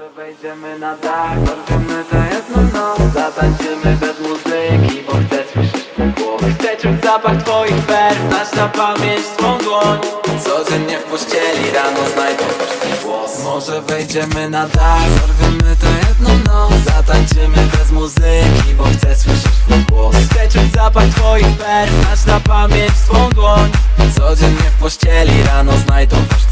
Może wejdziemy na dach, dorwiemy tę jedną noc Zatańczymy bez muzyki, bo chcę słyszeć twój głos. Chcę czuć zapach twoich wers, znać na pamięć twą dłoń. Codziennie w pościeli, rano znajdę głos. Może wejdziemy na dach, dorwiemy tę jedną noc Zatańczymy bez muzyki, bo chcę słyszeć twój głos. Chcę czuć zapach twoich wers, znać na pamięć twą dłoń. Codziennie w pościeli, rano znajdą też twój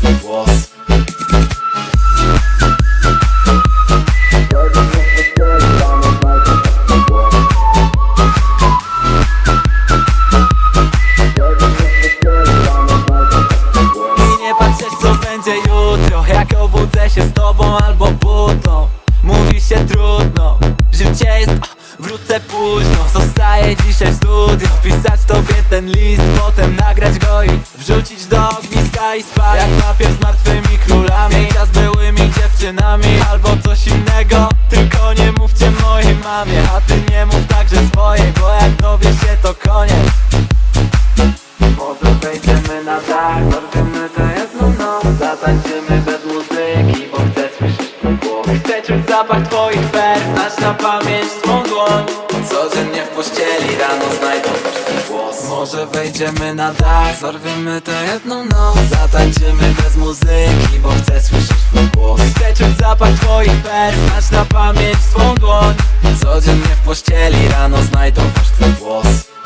będzie jutro. Jak obudzę się z tobą albo butą Mówi się trudno. Życie jest... Wrócę późno. Zostaję dzisiaj w studio. Pisać tobie ten list Potem nagrać go i wrzucić do ogniska i spać. Jak papier z martwymi królami Zdjęcia z byłymi dziewczynami Albo coś innego. Tylko nie mówcie mojej mamie A ty nie mów także swojej Bo jak dowie się to koniec. Może wejdziemy na dach, dorwiemy tę jedną noc Zatańczymy bez muzyki, bo chcę słyszeć twój głos? Chcę czuć zapach twoich wers, znać na pamięć twą dłoń. Codziennie w pościeli, rano znajdą twój głos Może wejdziemy na dach, dorwiemy tę jedną noc. Zatańczymy bez muzyki, bo chcę słyszeć twój głos. Chcę czuć zapach twoich wers, znać na pamięć twą dłoń. Codziennie w pościeli, rano znajdą też twój głos